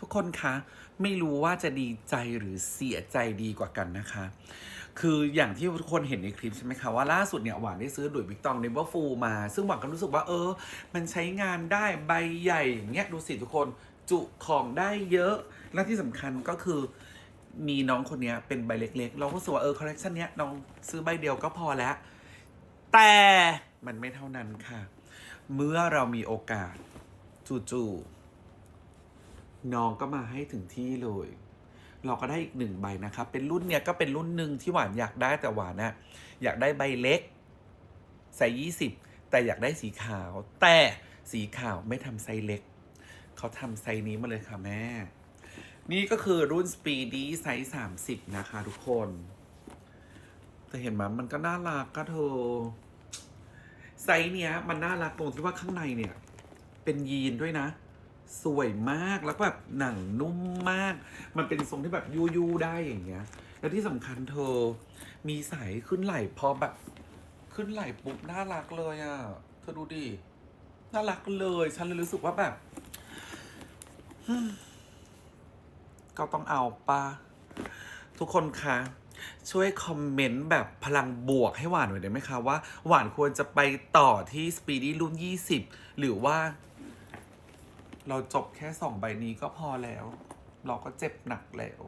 ทุกคนคะไม่รู้ว่าจะดีใจหรือเสียใจดีกว่ากันนะคะ คืออย่างที่ทุกคนเห็นในคลิปใช่ไหมคะว่าล่าสุดเนี่ยหวานได้ซื้อหลุยส์วิกตองเนเวอร์ฟูมา ซึ่งหวานก็รู้สึกว่าเออ มันใช้งานได้ใบใหญ่อย่างเงี้ยดูสิทุกคนจุของได้เยอะ และที่สำคัญก็คือมีน้องคนนี้เป็นใบเล็กๆ เราก็รู้สึกว่าเออคอลเลคชันเนี้ยน้องซื้อใบเดียวก็พอแล้ว แต่มันไม่เท่านั้นค่ะ เมื่อเรามีโอกาสจู่ๆ น้องก็มาให้ถึงที่เลย เราก็ได้อีกหนึ่งใบนะครับ เป็นรุ่นเนี้ยก็เป็นรุ่นหนึ่งที่หวานอยากได้แต่หวานนะอยากได้ใบเล็กไซส์ยี่สิบแต่อยากได้สีขาว แต่สีขาวไม่ทำไซส์เล็ก เขาทำไซส์นี้มาเลยค่ะแม่ นี่ก็คือรุ่น Speedy ไซส์ 30 นะคะทุกคน แต่เห็นไหมมันก็น่ารักก็เธอไซส์เนี้ยมันน่ารักตรงที่ว่าข้างในเนี่ย เป็นยีนด้วยนะ สวยมากแล้วก็แบบหนังนุ่มมาก มันเป็นทรงที่แบบยูยูๆได้อย่างเงี้ย แล้วที่สำคัญเธอ มีสายขึ้นไหล่พอแบบ ขึ้นไหล่ปุ๊บน่ารักเลยอะ่ะ เธอดูดิ น่ารักเลย ฉันเลยรู้สึกว่าแบบก็ต้องเอาปะทุกคนคะช่วยคอมเมนต์แบบพลังบวกให้หวานหน่อยได้ไหมคะว่าหวานควรจะไปต่อที่ Speedy รุ่น 20 หรือว่า เราจบแค่สองใบนี้ก็พอแล้ว เราก็เจ็บหนักแล้ว